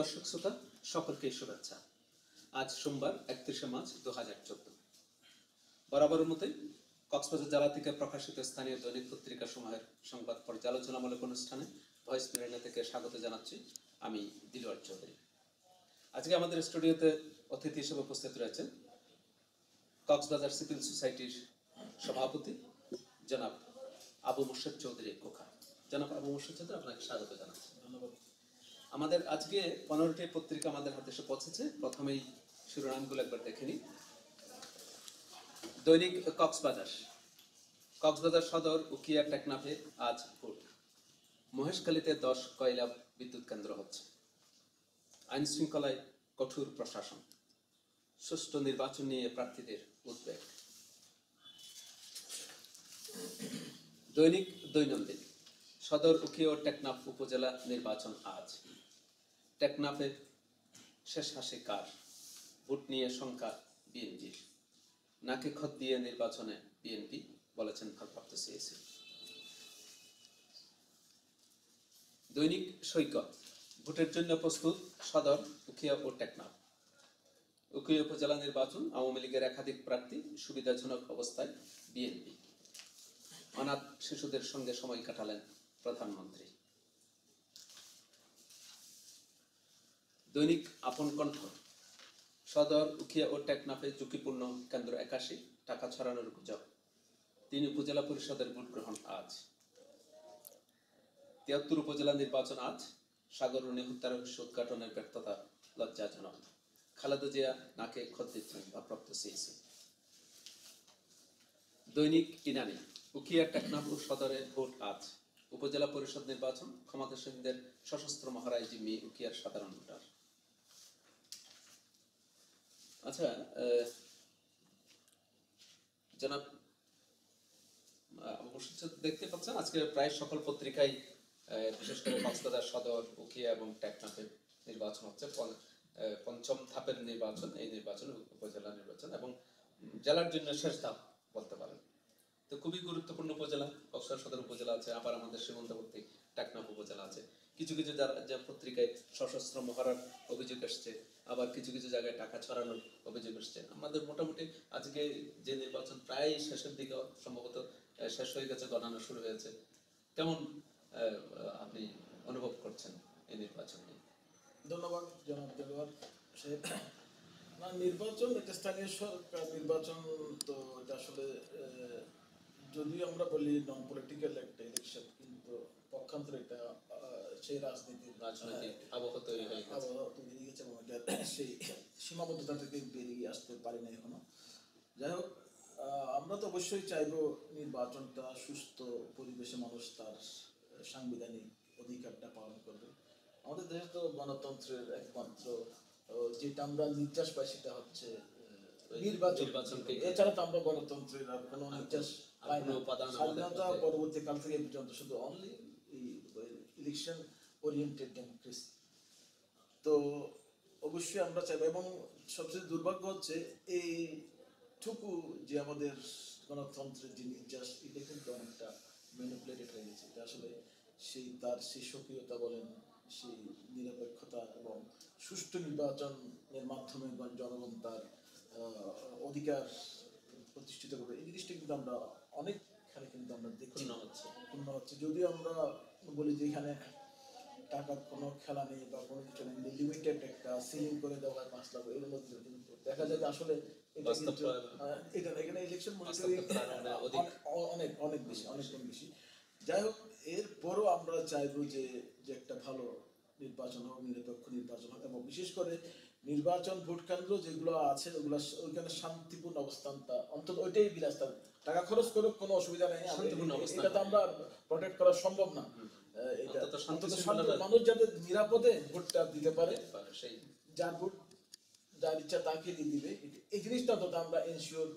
দর্শক শ্রোতা, সকলকে শুভেচ্ছা। আজ সোমবার, একত্রিশে মার্চ দু হাজার চোদ্দ। বরাবরের মতোই কক্সবাজার জেলা থেকে প্রকাশিত স্থানীয় দৈনিক পত্রিকা সমূহের সংবাদ পর্যালোচনামূলক অনুষ্ঠানে ভয়েস মেরিনা থেকে স্বাগত জানাচ্ছি আমি দিলওয়ার চৌধুরী। আজকে আমাদের স্টুডিওতে অতিথি হিসেবে উপস্থিত রয়েছেন কক্সবাজার সিভিল সোসাইটির সভাপতি জনাব আবু মুর্শেদ চৌধুরী কোকা জনাব আবু মুর্শেদ চৌধুরী, আপনাকে স্বাগত জানাচ্ছি। আমাদের আজকে পনেরোটি পত্রিকা আমাদের হাতে এসে পৌঁছেছে। প্রথমেই শিরোনামগুলো একবার দেখে নিই। দৈনিক কক্সবাজার। কক্সবাজার সদর উকিয়া টেকনাফে আজ ভোট। মহেশখালীতে দশ কয়লা বিদ্যুৎ কেন্দ্র হচ্ছে। আইন শৃঙ্খলায় কঠোর প্রশাসন। সুষ্ঠু নির্বাচন নিয়ে প্রার্থীদের উদ্বেগ। দৈনিক দৈনন্দিন। সদর উকিয়া টেকনাফ উপজেলা নির্বাচন আজ। টেকনাফে শেষ হাসি কার? ভোট নিয়ে শঙ্কা বিএনপির নাকে খত দিয়ে নির্বাচনে বিএনপি বলেছেন ভারপ্রাপ্ত সিএসি। দৈনিক সৈকত, ভোটের জন্য প্রস্তুত সদর, উখিয়া ও টেকনাফ। উখিয়া উপজেলা নির্বাচন আওয়ামী লীগের একাধিক প্রার্থী সুবিধাজনক অবস্থায় বিএনপি। অনাথ শিশুদের সঙ্গে সময় কাটালেন প্রধানমন্ত্রী। দৈনিক আপন কণ্ঠ। সদর, উখিয়া ও টেকনাফে ঝুঁকিপূর্ণ কেন্দ্র একাশি টাকা ছড়ানোর গুজব। তিন উপজেলা পরিষদের ভোট গ্রহণ আজ। তিয়াত্তর উপজেলা নির্বাচন আজ। সাগরণী হত্যার রহস্য উদ্ঘাটনের ব্যর্থতা লজ্জাজনক। খালেদা জিয়া নাকে খত দিচ্ছেন ভারপ্রাপ্ত সিএসি দৈনিক ইনানি উকিয়া টেকনাফ সদরে ভোট আজ। উপজেলা পরিষদ নির্বাচন, ক্ষমতাসীনদের সশস্ত্র মহারাজ জিম্মি উকিয়ার সাধারণ ভোটার। আচ্ছা জনাব দেখতে পাচ্ছেন, আজকে প্রায় সকল পত্রিকায় বিশেষ করে কক্সবাজার সদর এবং নির্বাচন হচ্ছে পঞ্চম ধাপের নির্বাচন, এই নির্বাচন, উপজেলা নির্বাচন এবং জেলার জন্য শেষ ধাপ বলতে পারেন। তো খুবই গুরুত্বপূর্ণ উপজেলা কক্সবাজার সদর উপজেলা আছে, আবার আমাদের সীমান্তবর্তী টেকনাফ উপজেলা আছে। কিছু কিছু যা পত্রিকায় সশস্ত্র মহারার অভিযোগ এসছে, আবার কিছু কিছু জায়গায় টাকা ছড়ানোর অভিযোগ এসছে। আমাদের মোটামুটি আজকে যে নির্বাচন প্রায় শেষের দিকে সম্ভবত শেষ হয়ে গেছে, গণনা শুরু হয়েছে। কেমন আপনি অনুভব করছেন এই নির্বাচন নিয়ে? ধন্যবাদ, জনাব দেলোয়ার না, নির্বাচন, এটা স্থানীয় সরকার নির্বাচন তো এটা আসলে যদিও আমরা বলি নন পলিটিক্যাল একটা ইলেকশন কিন্তু পক্ষান্তরে আহ, সেই রাজনীতির রাজনৈতিক আবহাওয়া তৈরি হয়ে গেছে তৈরি হয়ে গেছে এবং এটা সেই সীমাবদ্ধতা থেকে বেরিয়ে আসতে পারি না এখনও যাই হোক আমরা তো অবশ্যই চাইব নির্বাচনটা সুস্থ পরিবেশে মানুষ তার সাংবিধানিক অধিকারটা পালন করবে আমাদের দেশে তো গণতন্ত্রের একমাত্র যেটা আমরা নির্যাস পাই সেটা হচ্ছে নির্বাচন নির্বাচনকে এছাড়া তো আমরা গণতন্ত্রের আর কোনো নির্যাস পাই না। স্বাধীনতা মধ্যে- পরবর্তী কাল থেকে পর্যন্ত শুধু অনলি ইলেকশন ওরিয়েন্টেড ডেমোক্রেসি তো অবশ্যই আমরা চাইব এবং সবচেয়ে দুর্ভাগ্য হচ্ছে এই টুকু যে আমাদের গণতন্ত্রের যে নির্যাস এটা কিন্তু অনেকটা ম্যানিপুলেটেড হয়ে গেছে। এটা আসলে সেই তার সেই সক্রিয়তা বলেন সেই নিরপেক্ষতা এবং সুষ্ঠু নির্বাচনের মাধ্যমে জন- জনগণ তার অধিকার প্রতিষ্ঠিত করবে। এই জিনিসটা কিন্তু আমরা অনেকখানে কিন্তু আমরা দেখছি না হচ্ছে। পূর্ণ হচ্ছে। যদিও আমরা বলি যে এখানে টাকার কোনো খেলা নেই বা কোনো কিছু নেই। লিমিটেড একটা সিলিং করে দেওয়া হয় পাঁচ লাখ এর মধ্যে কিন্তু। দেখা যায় যে আসলে এটা না, এখানে ইলেকশন বাস্তব অনেক অনেক বেশি অনেক কম বেশি। যাই হোক এরপরও আমরা চাইব যে যে একটা ভালো নির্বাচন হোক নিরপেক্ষ নির্বাচন হোক এবং বিশেষ করে নির্বাচন ভোট কেন্দ্র যেগুলো আছে ওগুলো ওইখানে শান্তিপূর্ণ অবস্থানটা অন্তত ওইটাই বিরাজ। টাকা খরচ করুক কোনো অসুবিধা নেই। এটা তো আমরা প্রোটেক্ট করা সম্ভব না। এটা মানুষ যাতে নিরাপদে ভোটটা দিতে পারে সেই। যার ভোট যার ইচ্ছা তাকে দিয়ে দিবে। এই জিনিসটা অন্তত আমরা এনশিওর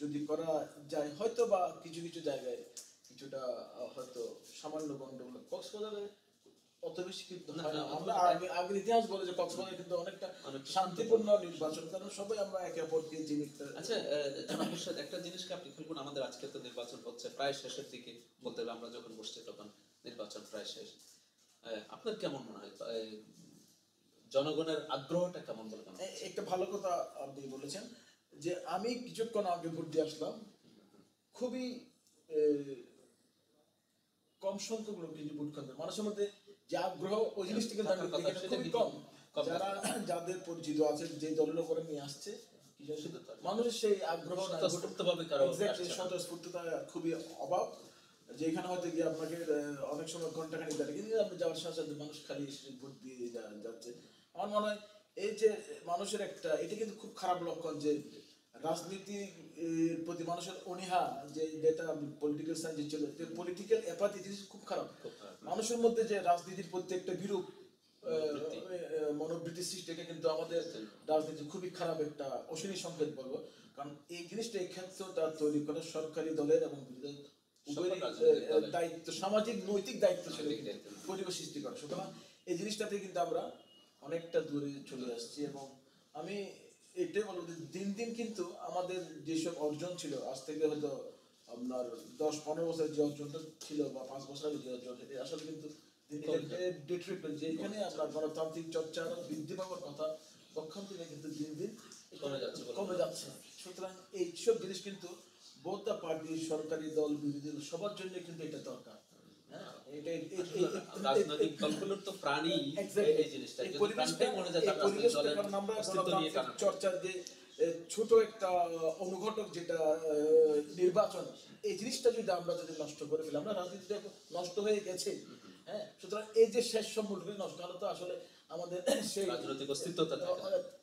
যদি করা যায় হয়তো বা কিছু কিছু জায়গায় কিছুটা হয়তো সামান্য গন্ডগোল কক্সবাজারে অত বেশি কিন্তু আমরা আগে আগের ইতিহাস বলে যে কক্সবাজার কিন্তু অনেকটা শান্তিপূর্ণ। নির্বাচন কারণ সবাই আমরা একে অপরকে জিনিসটা আচ্ছা একটা জিনিসকে আপনি খেয়াল করুন আমাদের আজকে তো নির্বাচন হচ্ছে প্রায় শেষের দিকে বলতে হবে আমরা যখন বসছি তখন। নির্বাচন প্রায় শেষ। আপনার কেমন মনে হয়? জনগণের আগ্রহটা কেমন বলে একটা ভালো কথা আপনি বলেছেন যে আমি কিছুক্ষণ আগে ভোট দিয়ে আসলাম। খুবই কম সংখ্যক লোক কিন্তু ভোট কেন্দ্র মানুষের মধ্যে যে আগ্রহ ওই জিনিসটা কিন্তু কম। যারা যাদের পরিচিত আছে যে দলের উপরে নিয়ে আসছে মানুষের সেই আগ্রহ স্বতঃস্ফূর্তভাবে কারও খুবই অভাব। যেখানে হয়তো গিয়ে আপনাকে অনেক সময় ঘণ্টা খানিক দাঁড়িয়ে কিন্তু আপনি যাওয়ার সাথে সাথে মানুষ খালি এসে ভোট দিয়ে যাচ্ছে। আমার মনে হয় এই যে মানুষের একটা এটা কিন্তু খুব খারাপ লক্ষণ যে রাজনীতি প্রতি মানুষের অনীহা যে যেটা পলিটিক্যাল সায়েন্স ছিল যে পলিটিক্যাল অ্যাপাথি জিনিস খুব খারাপ। মানুষের মধ্যে যে রাজনীতির প্রতি একটা বিরূপ মনোবৃত্তি। সৃষ্টি এটা কিন্তু আমাদের রাজনীতি খুবই খারাপ একটা অশনি সংকেত বলব। কারণ এই জিনিসটা এই ক্ষেত্রটা তৈরি করে সরকারি দলের এবং বিরোধী দায়িত্ব সামাজিক নৈতিক দায়িত্ব ছিল। পরিবেশ সৃষ্টি করা। সুতরাং এই জিনিসটাতে কিন্তু আমরা অনেকটা দূরে চলে আসছি এবং আমি এটাই বলব যে দিন দিন কিন্তু আমাদের যেসব অর্জন ছিল আজ থেকে হয়তো আপনার দশ পনেরো বছর যে অর্জনটা ছিল বা পাঁচ বছর আগে যে অর্জন আসলে কিন্তু দিন দিন একটা detriment, যে এখানে আপনার গণতান্ত্রিক চর্চা বৃদ্ধি পাওয়ার কথা পক্ষান্তরে কিন্তু দিন দিন কমে যাচ্ছে কমে যাচ্ছে। সুতরাং এইসব জিনিস কিন্তু বোধ পার্টি সরকারি দল বিরোধী দল সবার জন্য কিন্তু এটা দরকার। রাজনৈতিক দলগুলোর তো প্রাণী এই জিনিসটা অস্তিত্ব যে ছোট একটা অনুঘটক যেটা নির্বাচন এই জিনিসটা যদি আমরা যদি নষ্ট করে ফেলি আমরা রাজনীতিটা নষ্ট হয়ে গেছে। হ্যাঁ? সুতরাং এই যে শেষ সম্পূর্ণ নষ্ট হলে তো আসলে আমাদের সেই রাজনৈতিক অস্তিত্বটা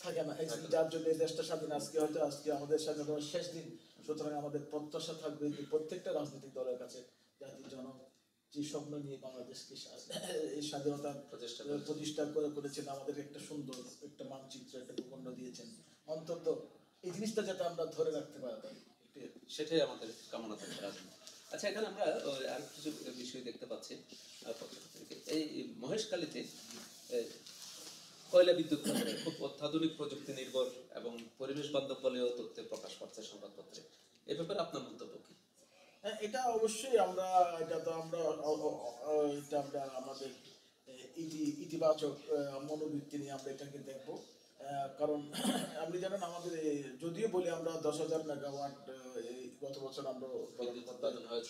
থাকে না। যার জন্য দেশটা স্বাধীন আজকে হয়তো আজকে আমাদের স্বাধীনতার শেষ দিন সুতরাং আমাদের প্রত্যাশা থাকবে যে প্রত্যেকটা রাজনৈতিক দলের কাছে জাতির জন যে স্বপ্ন নিয়ে বাংলাদেশকে এই স্বাধীনতা প্রতিষ্ঠা প্রতিষ্ঠা করে করেছেন আমাদের একটা সুন্দর একটা মানচিত্র একটা ভূখণ্ড দিয়েছেন। অন্তত এই জিনিসটা যাতে আমরা ধরে রাখতে পারি সেটাই আমাদের কামনা থাকে রাজনীতি। আচ্ছা এখানে আমরা আর কিছু বিষয় দেখতে পাচ্ছি। এই মহেশখালীতে আহ, কয়লা বিদ্যুৎ কেন্দ্রে খুব অত্যাধুনিক প্রযুক্তি নির্ভর এবং পরিবেশ বান্ধব বলেও তথ্য প্রকাশ পাচ্ছে সংবাদপত্রে। এ ব্যাপারে আপনার মন্তব্য কি? হ্যাঁ, এটা অবশ্যই আমরা এটা তো আমরা এটা আমরা আমাদের ইতি- ইতিবাচক মনোবৃত্তি নিয়ে আমরা এটাকে দেখব। কারণ আপনি জানেন আমাদের যদিও বলি আমরা দশ হাজার মেগাওয়াট এই গত বছর আমরা।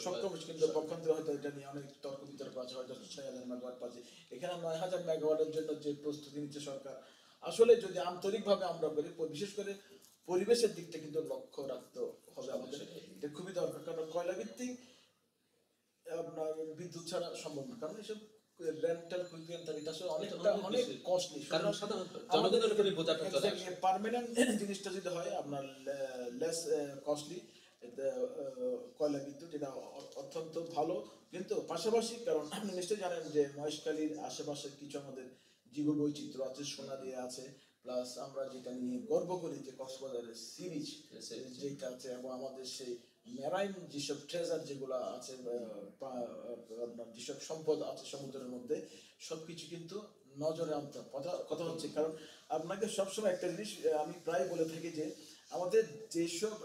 সক্ষম কিন্তু পক্ষান্তরে হয়তো এটা নিয়ে অনেক তর্ক বিতর্ক আছে হয়তো ছয় হাজার মেগাওয়াট পাচ্ছি। এখানে নয় হাজার মেগাওয়াটের জন্য যে প্রস্তুতি নিচ্ছে সরকার আসলে যদি আন্তরিকভাবে আমরা করি বিশেষ করে পরিবেশের দিকটা কিন্তু লক্ষ্য রাখতে হবে আমাদের। এটা খুবই দরকার কারণ কয়লা ভিত্তিক আপনার বিদ্যুৎ ছাড়া সম্ভব না। কারণ এসব রেন্টাল কুইকেন্টাল এটা আসলে অনেকটা অনেক অনেক কস্টলি কারণ সাধারণত জনগণের উপরে বোঝাটা চলে। পার্মানেন্ট জিনিসটা যদি হয় আপনার লেস কস্টলি কয়লা বিদ্যুৎ এটা অত্যন্ত ভালো কিন্তু পাশাপাশি, কারণ আপনি নিশ্চয়ই জানেন যে মহেশখালীর আশেপাশে কিছু আমাদের জীব বৈচিত্র্য আছে সোনালিয়া আছে প্লাস আমরা যেটা নিয়ে গর্ব করি যে কক্সবাজারের সি বিচ যেটা আছে, এবং আমাদের সেই মেরাইন যেসব ট্রেজার যেগুলো আছে যেসব সম্পদ আছে সমুদ্রের মধ্যে, সবকিছু কিন্তু নজরে আনতে। কথা কথা হচ্ছে, কারণ আপনাকে সবসময় একটা জিনিস আমি প্রায় বলে থাকি যে আমাদের যেসব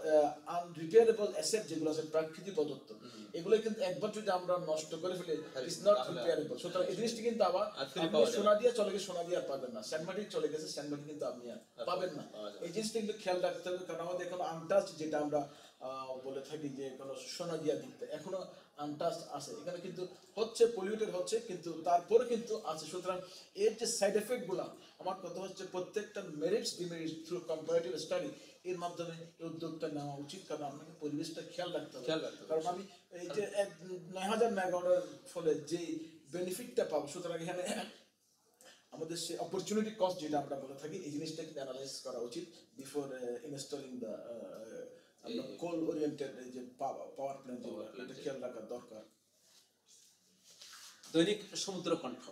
আনরিপেয়ারেবল অ্যাসেট যেগুলো আছে প্রাকৃতিক প্রদত্ত এগুলো কিন্তু একবার যদি আমরা নষ্ট করে ফেলি ইটস নট রিপেয়ারেবল সুতরাং এই জিনিসটি কিন্তু আবার। সোনা দিয়ে চলে গেছে সোনা দিয়ে আর পাবেন না। স্যান্ডমাটি চলে গেছে স্যান্ডমাটি কিন্তু আপনি আর পাবেন না। এই জিনিসটা কিন্তু খেয়াল রাখতে হবে কারণ আমাদের এখন আনটাচ যেটা আমরা বলে থাকি যে কোনো সোনা দিয়া দিতে এখনও আনটাচ আছে। এখানে কিন্তু হচ্ছে পলিউটেড হচ্ছে কিন্তু তারপরে কিন্তু আছে। সুতরাং এর যে সাইড এফেক্টগুলা আমার কথা হচ্ছে প্রত্যেকটা merits demerits through comparative study এর মাধ্যমে এই উদ্যোগটা নেওয়া উচিত কারণ আপনাকে পরিবেশটা খেয়াল রাখতে হবে। কারণ আমি এই যে এক নয় হাজার মেগাওয়াটের ফলে যে বেনিফিটটা পাবো সুতরাং এখানে আমাদের সেই অপরচুনিটি কস্ট যেটা আমরা বলে থাকি এই জিনিসটা কিন্তু অ্যানালাইজ করা উচিত before installing the coal oriented যে পাওয়ার প্ল্যান্ট এটা খেয়াল রাখা দরকার। দৈনিক সমুদ্র কণ্ঠ।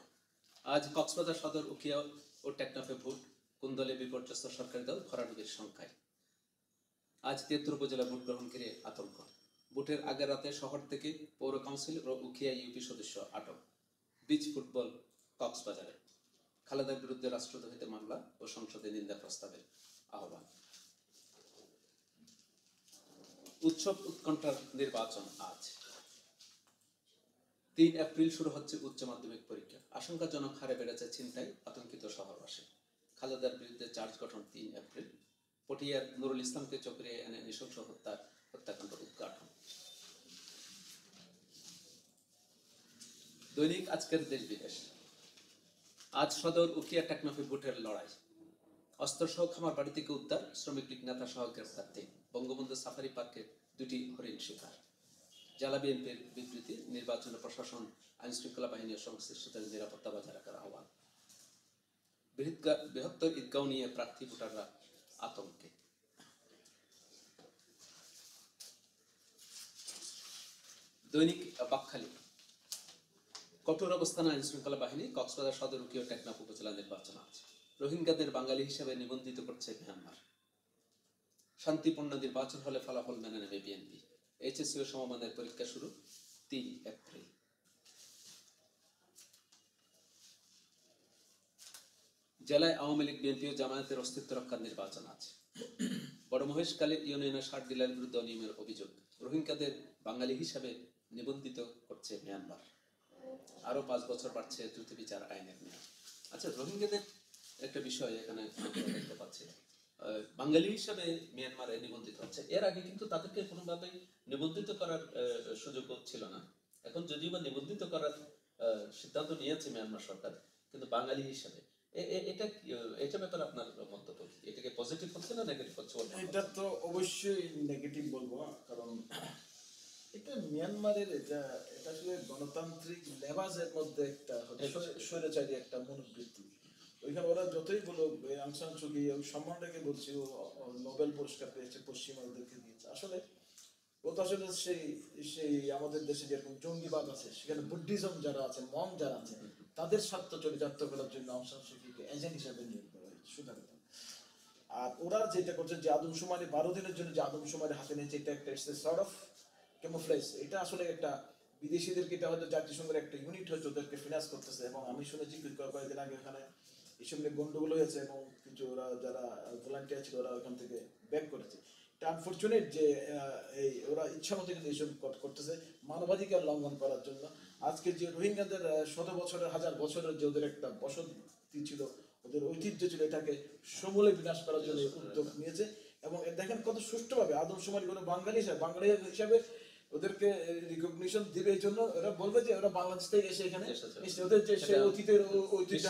আজ কক্সবাজার সদর উকিয়া ও টেকনাফে ভোট। কোন দলে বিপর্যস্ত সরকারি দল ভরাডুবির সংখ্যায়। আজ তিয়াত্তর উপজেলা ভোট গ্রহণ ঘিরে আতঙ্ক। ভোটের আগের রাতে শহর থেকে পৌর কাউন্সিল ও উখিয়া ইউপি সদস্য আটক। বিচ ফুটবল, কক্সবাজারে। খালেদার বিরুদ্ধে রাষ্ট্রদ্রোহিতে মামলা ও সংসদে নিন্দা প্রস্তাবের আহ্বান। উৎসব উৎকণ্ঠার নির্বাচন আজ। তিন এপ্রিল শুরু হচ্ছে উচ্চ মাধ্যমিক পরীক্ষা। আশঙ্কাজনক হারে বেড়েছে ছিনতাই, আতঙ্কিত শহরবাসী। খালেদার বিরুদ্ধে চার্জ গঠন তিন এপ্রিল। পটিয়ার নুরুল ইসলামকে চক্রে এনে নৃশংস হত্যা, হত্যাকাণ্ড উদ্ঘাটন। দৈনিক আজকের দেশ বিদেশ। আজ সদর উকিয়া টেকনফি ভোটের লড়াই। অস্ত্রসহ খামার বাড়ি থেকে উদ্ধার, শ্রমিক লীগ নেতা সহ গ্রেফতার তিন। বঙ্গবন্ধু সাফারি পার্কে দুটি হরিণ শিকার। জেলা বিএনপির বিবৃতি, নির্বাচনে প্রশাসন আইন শৃঙ্খলা বাহিনীর ও সংশ্লিষ্টদের নিরাপত্তা বজায় রাখার আহ্বান। বৃহত্তর ঈদগাঁও নিয়ে প্রার্থী ভোটাররা আতঙ্কে দৈনিক বাকখালী। কঠোর অবস্থান আইন শৃঙ্খলা বাহিনী কক্সবাজার সদর উকিও টেকনাফ উপজেলা নির্বাচন আছে। রোহিঙ্গাদের বাঙালি হিসেবে নিবন্ধিত করছে মিয়ানমার। শান্তিপূর্ণ নির্বাচন হলে ফলাফল মেনে নেবে বিএনপি। এইচএসসি ও সমমানের পরীক্ষা শুরু তিন এপ্রিল। জেলায় আওয়ামী লীগ, বিএনপি ও জামায়াতের অস্তিত্ব রক্ষার নির্বাচন আছে। বড় মহেশকালে ইউনিয়নের সার ডিলার বিরুদ্ধে অনিয়মের অভিযোগ। রোহিঙ্গাদের বাঙালি হিসাবে নিবন্ধিত করছে মিয়ানমার। আরও পাঁচ বছর বাড়ছে দ্রুত বিচার আইনের মেয়াদ। আচ্ছা রোহিঙ্গাদের একটা বিষয় এখানে দেখতে পাচ্ছি। বাঙালি হিসাবে মিয়ানমারে নিবন্ধিত হচ্ছে। এর আগে কিন্তু তাদেরকে কোনোভাবেই নিবন্ধিত করার সুযোগ ছিল না। এখন যদিও বা নিবন্ধিত করার সিদ্ধান্ত নিয়েছে মিয়ানমার সরকার, কিন্তু বাঙালি হিসাবে। এটা এটা ব্যাপারে আপনার মন্তব্য এটাকে পজিটিভ হচ্ছে না নেগেটিভ হচ্ছে এটা তো অবশ্যই নেগেটিভ বলব কারণ এটা মিয়ানমারের এটা এটা আসলে গণতান্ত্রিক লেবাজের মধ্যে একটা স্বৈরাচারী একটা মনোবৃত্তি। ওইখানে ওরা যতই বলুক সম্মান রেখে বলছি ও নোবেল পুরস্কার পেয়েছে পশ্চিমা দিয়েছে। আসলে ও তো আসলে সেই সেই আমাদের দেশে যেরকম জঙ্গিবাদ আছে সেখানে বুদ্ধিজম যারা আছে মম যারা আছে তাদের স্বার্থ চরিতার্থ করার জন্য আং সান সুকিকে এজেন্ট হিসাবে নিয়োগ করা হয়েছে সুতরাং আর ওরা যেটা করছে যে আদমশুমারি বারো দিনের জন্য যে আদমশুমারি হাতে নিয়েছে, এটা একটা সর্ট অফ ক্যামোফ্লেজ এটা আসলে একটা বিদেশিদেরকে এটা হয়তো জাতিসংঘের একটা ইউনিট হয়তো ওদেরকে ফিনান্স করতেছে। এবং আমি শুনেছি কয়েকদিন আগে ওখানে এইসব নিয়ে গন্ডগোল হয়েছে এবং কিছু ওরা যারা ভলান্টিয়ার ছিল ওরা ওখান থেকে ব্যাক করেছে। এটা আনফর্চুনেট যে এই ওরা ইচ্ছা মতো কিন্তু এইসব করতেছে, মানবাধিকার লঙ্ঘন করার জন্য। আজকে যে রোহিঙ্গাদের শত বছরের হাজার বছরের যে ওদের একটা বসতি ছিল ওদের ঐতিহ্য ছিল এটাকে সমূলে বিনাশ করার জন্য উদ্যোগ নিয়েছে। এবং দেখেন কত সুষ্ঠুভাবে আদমশুমারি কোনো বাঙালি হিসাবে বাঙালি হিসাবে ওদেরকে রিকগনিশন দিবে এই জন্য ওরা বলবে যে ওরা বাংলাদেশ থেকে এসে এখানে। ওদের যে সেই অতীতের ঐতিহ্য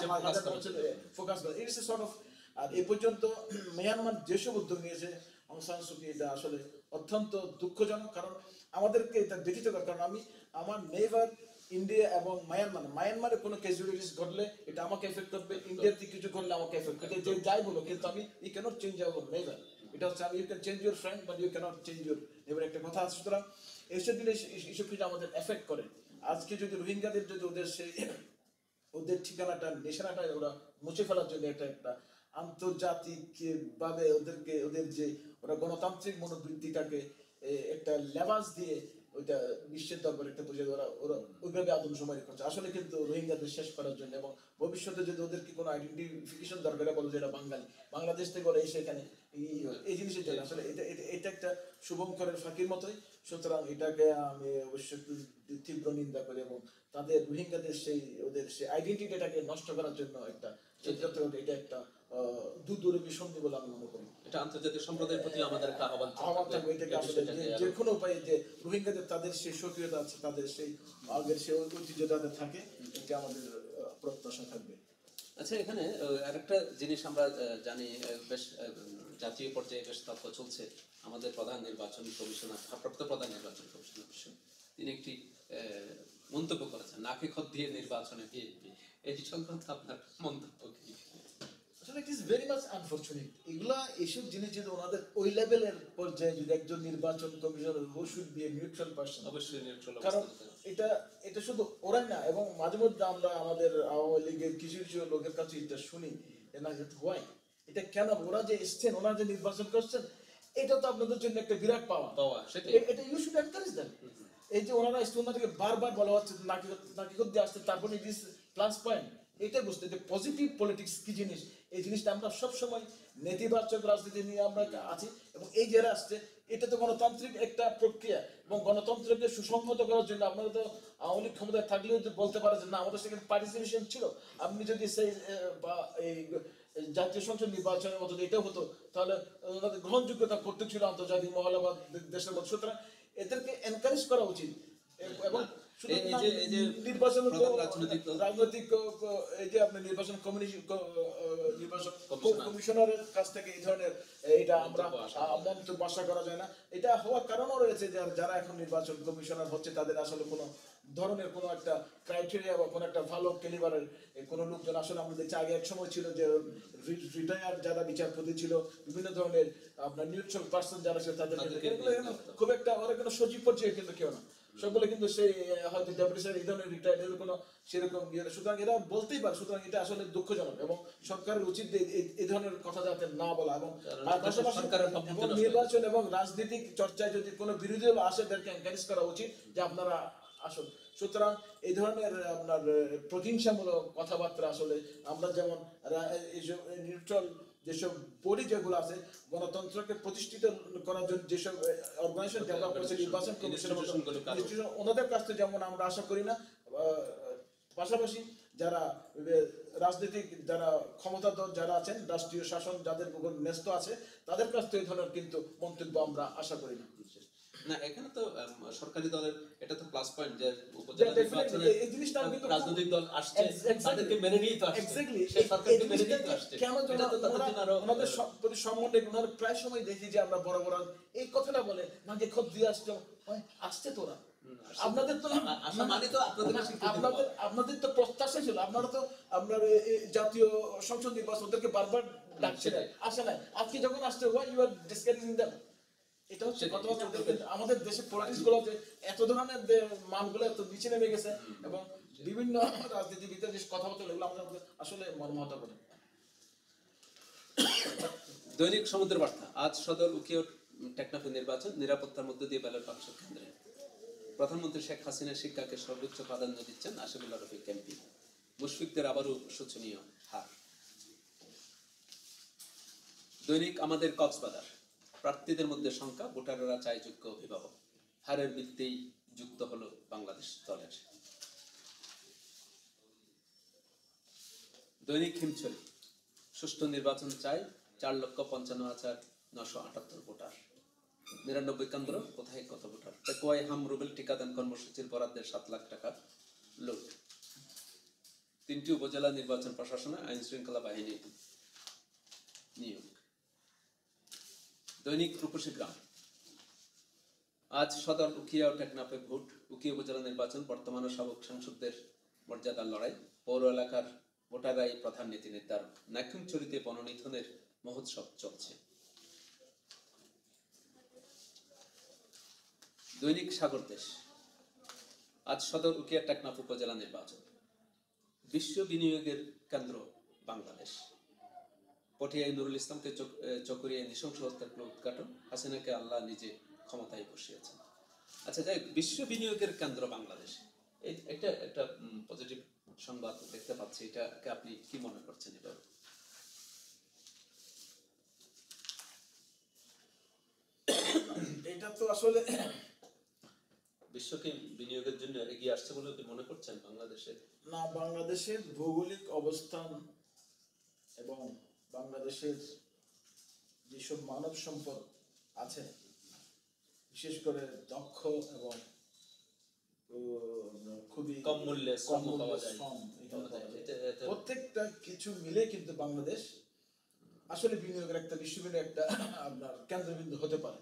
ফোকাস করে। ইটস সর্ট অফ আর এ পর্যন্ত মিয়ানমার যেসব উদ্যোগ নিয়েছে অং সান সুকি এটা আসলে অত্যন্ত দুঃখজনক। কারণ আমাদেরকে এটা ব্যতীত করার কারণ আমি আমার নেইবার ইন্ডিয়া এবং মায়ানমার মায়ানমারে কোনো ক্যাজুয়ালিটিস ঘটলে এটা আমাকে এফেক্ট করবে। ইন্ডিয়াতে কিছু করলে আমাকে এফেক্ট করবে। যে যাই বলো কিন্তু আমি you can't change our neighbour এটা হচ্ছে you can change your friend but you can't change your neighbour একটা কথা আছে, সুতরাং এইসব জিনিস এইসব কিছু আমাদের এফেক্ট করে। আজকে যদি রোহিঙ্গাদের, যদি ওদের সেই ওদের ঠিকানাটা, নিশানাটা ওরা মুছে ফেলার জন্য এটা একটা আন্তর্জাতিক ভাবে ওদেরকে, ওদের যে ওরা গণতান্ত্রিক মনোবৃত্তিটাকে একটা লেবাস দিয়ে ওইটা বিশ্বের দরবারে একটা বোঝায় ওরা ওরা ওইভাবে আদমশুমারি করছে। আসলে কিন্তু রোহিঙ্গাদের শেষ করার জন্য এবং ভবিষ্যতে যদি ওদেরকে কোনো আইডেন্টিফিকেশন দরকার বলো যে এটা বাঙালি, বাংলাদেশ থেকে ওরা এসে এখানে এই- জিনিসের জন্য। আসলে এটা, এটা- একটা শুভঙ্করের ফাঁকির মতোই। সুতরাং এটাকে আমি অবশ্যই তীব্র নিন্দা করি এবং তাদের রোহিঙ্গাদের সেই, ওদের সেই আইডেন্টিটিটাকে নষ্ট করার জন্য একটা এটা একটা দুদূরবী সন্ধি বলে আমি মনে করি। এটা আন্তর্জাতিক সম্প্রদায়ের প্রতি আমাদের একটা আহ্বান আহ্বান থাকবে এটাকে এই যে- কোনো উপায়ে যে রোহিঙ্গাদের তাদের সেই সক্রিয়তা আছে তাদের সেই আগের সেই ঐতিহ্য যাদের থাকে এটা আমাদের প্রত্যাশা থাকবে। আচ্ছা এখানে আরেকটা জিনিস আমরা জানি বেশ জাতীয় পর্যায়ে বেশ তথ্য চলছে। আমাদের প্রধান নির্বাচন কমিশনার ভারপ্রাপ্ত প্রধান নির্বাচন কমিশনার তিনি একটি আহ, মন্তব্য করেছেন নাকে খত দিয়ে নির্বাচনে বিএনপি। এই সংক্রান্ত আপনার মন্তব্য কি? আসলে it is very much unfortunate এগুলা এইসব জিনিস যদি ওনাদের ওই লেভেলের পর্যায়ে যদি একজন নির্বাচন commissioner who should be neutral person অবশ্যই নিউট্রাল কারণ এটা এটা শুধু ওরাই না এবং মাঝে মধ্যে আমরা আমাদের আওয়ামী লীগের কিছু কিছু লোকের কাছে এটা শুনি না হোয়াই এটা কেন? ওরা যে এসছেন ওরা যে নির্বাচন করছেন এটা তো আপনাদের জন্য একটা বিরাট পাওয়া। পাওয়া সেটাই। এ- এটা ইউ শুড এনকারেজ দেন এই যে ওনারা এসছে ওনাদেরকে বারবার বলা হচ্ছে নাকি নাকি করতে আসছে তারপরে ইস প্লাস পয়েন্ট এটা বুঝতে যে পজিটিভ পলিটিক্স কি জিনিস? এই জিনিসটা আমরা সবসময় নেতিবাচক রাজনীতি নিয়ে আমরা আছি এবং এই যে আসছে এটা তো গণতান্ত্রিক একটা প্রক্রিয়া এবং গণতন্ত্রকে সুসংহত করার জন্য আপনারা তো আওয়ামী লীগ ক্ষমতায় থাকলেও বলতে পারে যে না, আমাদের সেখানে পার্টিসিপেশন ছিল। আপনি যদি সেই বা এই জাতীয় সংসদ নির্বাচনের মতো এটাও হতো, তাহলে ওনাদের গ্রহণযোগ্যতা করতে ছিল আন্তর্জাতিক মহলে বা দেশের মধ্যে সুতরাং এদেরকে এনকারেজ করা উচিত। এবং শুধু এই- এই না, যে- এই যে নির্বাচন রাজনৈতিক দল- রাজনৈতিক ক- ক- এই যে আপনি নির্বাচন নির্বাচন কমিশনারের কাছ থেকে এই ধরনের এটা আমরা মন্তব্য আশা আহ, মন্তব্য আশা করা যায় না। এটা হওয়ার কারণও রয়েছে যারা এখন নির্বাচন কমিশনার হচ্ছে তাদের আসলে কোনো ধরনের কোনো একটা ক্রাইটেরিয়া বা কোনো একটা ভালো ক্যালিবারের কোনো লোকজন আসলে আমরা দেখছি আগে এক সময় ছিল যে রিটায়ার যারা বিচারপতি ছিল বিভিন্ন ধরনের আপনার নিউট্রাল পার্সন যারা ছিল তাদের। খুব একটা ওরা কোনো সজীব পর্যায়ে কিন্তু কেউ না। সবগুলো কিন্তু সেই হয়তো ডেপুটি এই ধরনের রিটায়ার্ড এর কোনো সেরকম ইয়ে সুতরাং এরা বলতেই পারে সুতরাং এটা আসলে দুঃখজনক এবং সরকারের উচিত এই- ধরনের কথা যাতে না বলা এবং। নির্বাচন এবং রাজনৈতিক চর্চায় যদি কোনো বিরোধী দল আসে তাদেরকে এনকারেজ করা উচিত যে আপনারা আসুন সুতরাং এই ধরনের আপনার প্রতিহিংসামূলক কথাবার্তা আসলে আমরা যেমন নিউট্রাল যেসব বডি যেগুলো আছে গণতন্ত্রকে প্রতিষ্ঠিত করার জন্য যেসব অর্গানাইজেশন ডেভেলপ করেছে নির্বাচন institution, ওনাদের কাছ থেকে যেমন আমরা আশা করি না পাশাপাশি যারা রাজনৈতিক যারা ক্ষমতাধর যারা আছেন রাষ্ট্রীয় শাসন যাদের ন্যস্ত আছে তাদের কাছ থেকে এই ধরনের কিন্তু মন্তব্য আমরা আশা করি না। না এখানে তো সরকারি দলের এটা তো প্লাস পয়েন্ট যে উপজেলা নির্বাচনে এই- এই জিনিসটা কিন্তু- রাজনৈতিক দল আসছে তাদেরকে মেনে নিয়ে তো আসছে। এক্স্যাক্টলি সে সরকারকে মেনে নিয়ে তো আসছে। কেন যেন এটা তো তাদের জন্য আরও ওনাদের প্রতি সম্মান ওনারা প্রায় সময় দেখি যে আমরা বড় বড় এই কথাটা বলে খোঁজ দিয়ে আসছে আসছে তোরা আপনাদের তো মানে তো আপনাদের আপনাদের তো প্রত্যাশা ছিল। আপনারা তো আপনার জাতীয় সংসদ নির্বাচন ওদেরকে বারবার ডাকছিলেন আসে নাই আজকে যখন আসছে why you are discouraging them এটা হচ্ছে ওদেরকে আমাদের দেশে পলিটিক্সগুলো এত ধরনের মানগুলো এত নিচে নেমে গেছে এবং বিভিন্ন রাজনীতিবিদদের যে কথাবার্তা এগুলো আমাদের আসলে মর্মাহত করে। দৈনিক সমুদ্র বার্তা। আজ সদর উকিয় টেকনাফে নির্বাচন নিরাপত্তার মধ্যে দিয়ে ব্যালট বাক্স কেন্দ্রে। প্রধানমন্ত্রী শেখ হাসিনা শিক্ষাকে সর্বোচ্চ প্রাধান্য দিচ্ছেন আশিফুল্লাহ রফিক এমপি। মুশফিকদের আবারও শোচনীয় হার। দৈনিক আমাদের কক্সবাজার। প্রার্থীদের মধ্যে সংখ্যা ভোটাররা চায় যোগ্য অভিভাবক। হারের ভিত্তিতেই যুক্ত হলো বাংলাদেশ দলের। দৈনিক হিমছড়ি। সুষ্ঠু নির্বাচন চাই চার লক্ষ পঞ্চান্ন হাজার নশো আটাত্তর ভোটার। নিরানব্বই কেন্দ্র, কোথায় কত ভোটার? পেকুয়াই হাম রুবেল টিকাদান কর্মসূচির বরাদ্দের সাত লাখ টাকা লোক তিনটি উপজেলা নির্বাচন প্রশাসনে আইন শৃঙ্খলা বাহিনী নিয়োগ। দৈনিক রূপসী গ্রাম। আজ সদর উখিয়া ও টেকনাফে ভোট, উকিয়া উপজেলা নির্বাচন, বর্তমানে সাবেক সাংসদদের মর্যাদার লড়াই, পৌর এলাকার ভোটাররাই প্রধান নীতি নির্ধারণ নাক্ষুমচুরিতে বননিধনের মহোৎসব চলছে। দৈনিক সাগর দেশ। আজ সদর উকিয়া টেকনাফ উপজেলা নির্বাচন। বিশ্ব বিনিয়োগের কেন্দ্র বাংলাদেশ। পটিয়ায় নুরুল ইসলামকে চক- চকরিয়ায় নৃশংস হত্যার উদ্ঘাটন হাসিনাকে আল্লাহ নিজে ক্ষমতায় বসিয়েছেন। আচ্ছা যাই বিশ্ব বিনিয়োগের কেন্দ্র বাংলাদেশ। এটা একটা পজিটিভ সংবাদ দেখতে পাচ্ছি। এটাকে আপনি কি মনে করছেন এটা এটা তো আসলে বিশ্বকে বিনিয়োগের জন্য এগিয়ে আসছে বলে কি মনে করছেন বাংলাদেশে? না বাংলাদেশের ভৌগোলিক অবস্থান এবং বাংলাদেশের যেসব মানব সম্পদ আছে বিশেষ করে দক্ষ এবং খুবই কম মূল্যে কম পাওয়া যায়। প্রত্যেকটা কিছু মিলে কিন্তু বাংলাদেশ আসলে বিনিয়োগের একটা বিশ্ব বিনিয়োগের একটা আপনার কেন্দ্রবিন্দু হতে পারে।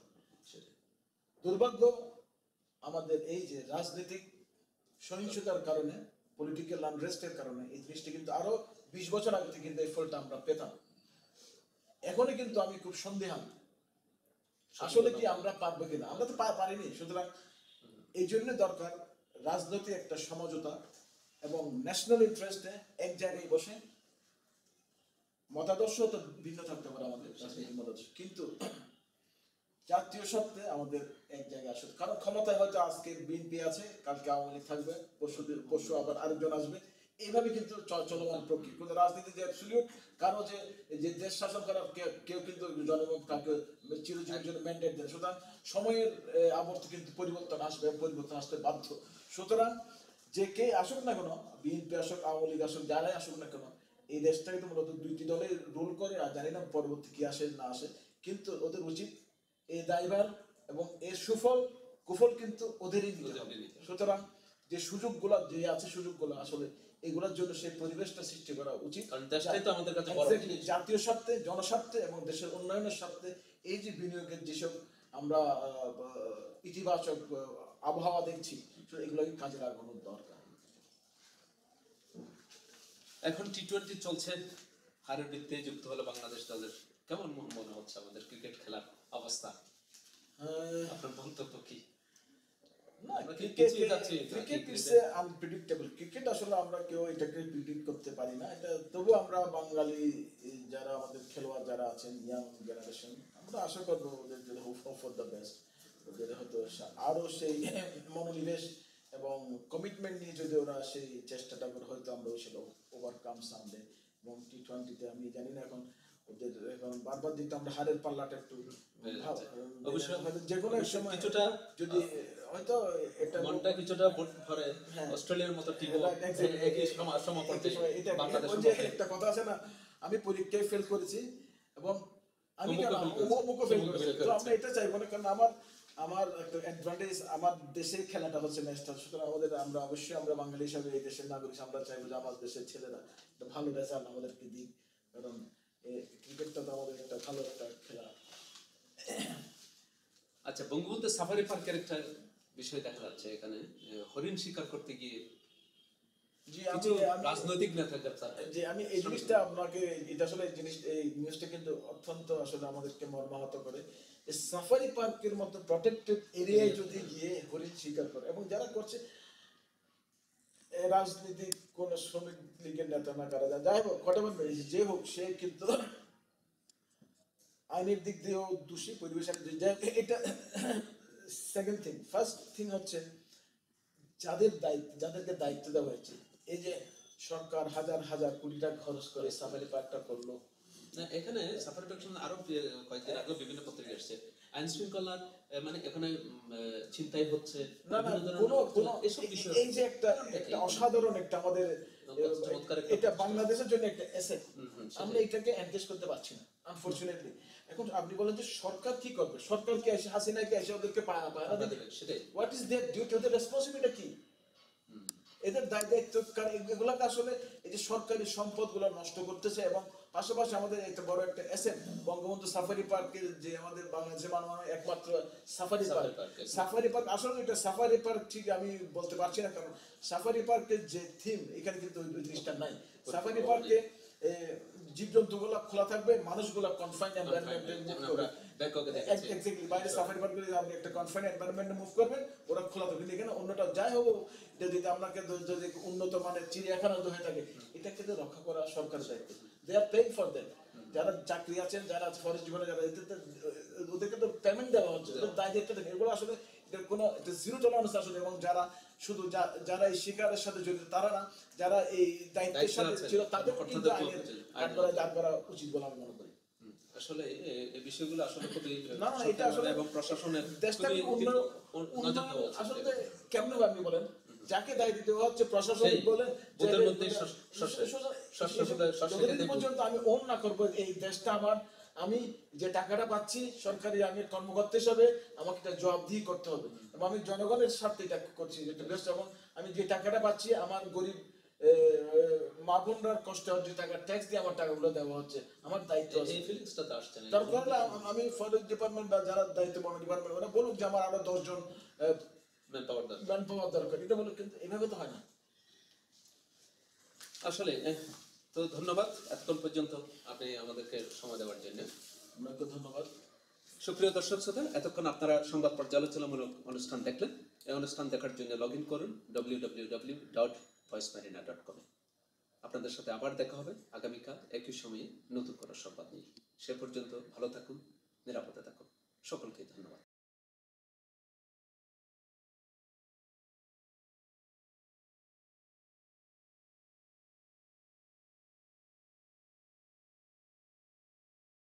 দুর্ভাগ্য আমাদের এই যে রাজনৈতিক সহিংসতার কারণে পলিটিক্যাল আনরেস্টের কারণে এই জিনিসটা কিন্তু আরও বিশ বছর আগে থেকে কিন্তু এই ফলটা আমরা পেতাম। এখনই কিন্তু আমি খুব সন্দেহান আসলে কি আমরা পারব কিনা? আমরা তো পারিনি। সুতরাং এই জন্য দরকার রাজনৈতিক একটা সমঝোতা এবং ন্যাশনাল ইন্টারেস্টে এক জায়গায় বসে মতাদর্শ তো ভিন্ন থাকতে পারে আমাদের কিন্তু জাতীয় সত্ত্বে আমাদের এক জায়গায় আসে কারণ ক্ষমতায় হয়তো আজকে বিএনপি আছে, কালকে আওয়ামী লীগ থাকবে পরশু পরশু আবার আরেকজন আসবে। এইভাবে কিন্তু চলমান প্রক্রিয়া। কিন্তু রাজনীতি যে অ্যাবসলিউট কারও যে যে দেশ শাসন করার কেউ- কিন্তু জনগণ কাউকে চিরজীবীর জন্য ম্যান্ডেট দেন সুতরাং সময়ের আবর্তে কিন্তু পরিবর্তন আসবে পরিবর্তন আসতে বাধ্য। সুতরাং যে কে আসুক না কেন বিএনপি আসুক আওয়ামী লীগ আসুক যারাই আসুক না কেন এই দেশটাকে তো মূলত দুইটি দলে রোল করে আর জানি না পরবর্তী কি আসে না আসে। কিন্তু ওদের উচিত এই দায়ভার এবং এর সুফল কুফল কিন্তু ওদেরই হবে। সুতরাং যে সুযোগগুলো যে আছে সুযোগগুলো আসলে এগুলোর জন্য সেই পরিবেশটা সৃষ্টি করা উচিত। তো আমাদের কাছে। জাতীয় স্বার্থে জনস্বার্থে এবং দেশের উন্নয়নের স্বার্থে এই যে বিনিয়োগের যেসব আমরা ইতিবাচক আবহাওয়া দেখছি এগুলোকে কাজে লাগানোর দরকার। এখন টি টোয়েন্টি চলছে হারের বৃত্তে যুক্ত হলো বাংলাদেশ দলের। কেমন মনে হচ্ছে আমাদের ক্রিকেট খেলার অবস্থা? আপনার মন্তব্য কি? না আমরা ক্রিকেট পিছিয়ে যাচ্ছি নাকি ক্রিকেট ইজ আনপ্রেডিক্টেবল ক্রিকেট আসলে আমরা কেউ এটাকে প্রিডিক্ট করতে পারি না। এটা তবু আমরা বাঙালি যারা আমাদের খেলোয়াড় যারা আছেন ইয়াং জেনারেশন আমরা আশা করব ওদের যদি হোপ ফর দ্য বেস্ট ওদের হয়তো সা- আরও সেই মনোনিবেশ এবং কমিটমেন্ট নিয়ে যদি ওরা সেই চেষ্টাটা করে হয়তো আমরা সেটা ওভারকাম সামনে এবং টি টোয়েন্টিতে আমি জানি না এখন ওদের এখন বারবার যেহেতু আমরা হারের পাল্লাটা একটু বেড়ে অবশ্যই- যে কোনো সময় কিছুটা যদি হয়তো এটা মনটা কিছুটা ভরে হ্যাঁ। অস্ট্রেলিয়ার মতো টিম একই সময় সমাপর্তে একই সময় এটা- বাংলাদেশ একটা কথা আছে না আমি পরীক্ষায় ফেল করেছি এবং আমি ফেল করেছি। তো আমরা এটা চাইব না কারণ আমার আমার একটা অ্যাডভান্টেজ আমার দেশের খেলাটা হচ্ছে ম্যাচটা সুতরাং আমাদের আমরা অবশ্যই আমরা বাঙালি হিসাবে এই দেশের নাগরিক আমরা চাইব যে আমার দেশের ছেলেরা ভালো রেজাল্ট আমাদেরকে দিক। কারণ ক্রিকেটটা তো আমাদের একটা ভালো একটা খেলা। আচ্ছা বঙ্গবন্ধু সাফারি পার্কের একটা বিষয় দেখা যাচ্ছে এখানে। হরিণ শিকার করতে গিয়ে জি আমি রাজনৈতিক নেতা গ্রেপ্তার। যে আমি এই জিনিসটা আপনাকে এটা আসলে জিনিস এই নিউজটা কিন্তু অত্যন্ত আসলে আমাদেরকে মর্মাহত করে। সাফারি পার্কের মতো প্রটেক্টেড এরিয়ায় যদি গিয়ে হরিণ শিকার করে এবং যারা করছে রাজনীতি কোন শ্রমিক লীগের নেতা না কারা যায় যাই হোক ঘটনা যে হোক, সে কিন্তু আইনের দিক দিয়েও দোষী, পরিবেশের এটা সেকেন্ড থিং ফার্স্ট থিং হচ্ছে যাদের দায়িত্ব, যাদেরকে দায়িত্ব দেওয়া হয়েছে, এই যে সরকার হাজার হাজার কোটি টাকা খরচ করে সাফারি পার্কটা করল। না, এখানে সাফারি পার্ক আরও কয়েকদিন আগে বিভিন্ন পত্রিকা এসেছে আইন শৃঙ্খলার মানে এখানে ছিনতাই হচ্ছে এসব বিষয় এই যে একটা একটা অসাধারণ একটা আমাদের এটা বাংলাদেশের জন্য একটা অ্যাসেট। আমরা এটাকে এনগেজ করতে পারছি না আনফরচুনেটলি এখন আপনি বলেন যে সরকার কি করবে? সরকার কি এসে হাসিনাকে এসে ওদেরকে সেটাই। হোয়াট ইজ দেয়ার ডিউটি ওদের রেসপন্সিবিলিটি কি? এদের দায় দায়িত্ব এগুলাকে আসলে এই যে সরকারি সম্পদগুলো নষ্ট করতেছে এবং পাশাপাশি আমাদের একটা বড় একটা অ্যাসেট বঙ্গবন্ধু সাফারি পার্কের যে আমাদের বাংলাদেশের মানুষ একমাত্র সাফারি পার্ক সাফারি পার্ক আসলে এটা সাফারি পার্ক ঠিক আমি বলতে পারছি না কারণ সাফারি পার্কের যে থিম এখানে কিন্তু ওই জিনিসটা নাই। সাফারি পার্কে খোলা থাকবে মানুষগুলা কনফাইন এনভায়রনমেন্টে মুভ এক্স্যাক্টলি বাইরে সাফারি পার্ক করে আপনি একটা কনফাইন এনভায়রনমেন্টে মুভ করবেন ওরা খোলা থাকবে। এখানে অন্যটা যাই হোক যদি আপনাকে যদি উন্নত মানের চিড়িয়াখানা হয়ে থাকে এটা কিন্তু রক্ষা করা সরকারের দায়িত্ব। They are paying for them যারা চাকরি আছেন যারা ফরেস্ট জীবনে যারা ওদেরকে তো পেমেন্ট দেওয়া হচ্ছে। দায় দায়িত্ব থাকে এগুলো আসলে কোনো জিরো টলারেন্স আসলে। এবং যারা শুধু যারা এই শিকারের সাথে জড়িত তারা না যারা এই দায়িত্বের সাথে ছিল তাদের কিন্তু আইনের উচিত, করা দাঁড় করা উচিত বলে আমি মনে করি। আসলে এই বিষয়গুলো আসলে খুবই না এটা আসলে এবং প্রশাসনের দেশটাকে উন্নয়ন। আসলে কেমনে আপনি বলেন? যাকে দায়িত্ব দেওয়া হচ্ছে প্রশাসন সেই, যতদিন পর্যন্ত আমি ওন না করব এই দেশটা আমার আমি যে টাকাটা পাচ্ছি সরকারি আমি কর্মকর্তা হিসাবে আমাকে এটা জবাবদিহি করতে হবে। এবং আমি জনগণের স্বার্থে এটা করছি যেটা বেস্ট এবং আমি যে টাকাটা পাচ্ছি আমার গরিব এ, এ, মা বোনরার কষ্ট যে টাকা ট্যাক্স দিয়ে আমার টাকাগুলো দেওয়া হচ্ছে আমার দায়িত্ব আছে। এই ফিলিংসটা তো আসছে না তারপর আমি ফরেস্ট ডিপার্টমেন্ট বা যারা দায়িত্ব ডিপার্টমেন্ট ওরা বলুক যে আমার আরও দশজন ম্যান পাওয়ার দরকার। এটা বলুক কিন্তু এভাবে তো হয় না। আসলে তো ধন্যবাদ এতক্ষণ পর্যন্ত আপনি আমাদেরকে সময় দেওয়ার জন্য। আপনাকে ধন্যবাদ। সুপ্রিয় দর্শক শ্রোতা এতক্ষণ আপনারা সংবাদ পর্যালোচনামূলক অনুষ্ঠান দেখলেন। এই অনুষ্ঠান দেখার জন্য লগ ইন করুন W W W dot voice Marina dot কমে আপনাদের সাথে আবার দেখা হবে আগামীকাল একই সময়ে নতুন কোনো সংবাদ নিয়ে। সে পর্যন্ত ভালো থাকুন নিরাপদে থাকুন। সকলকে ধন্যবাদ।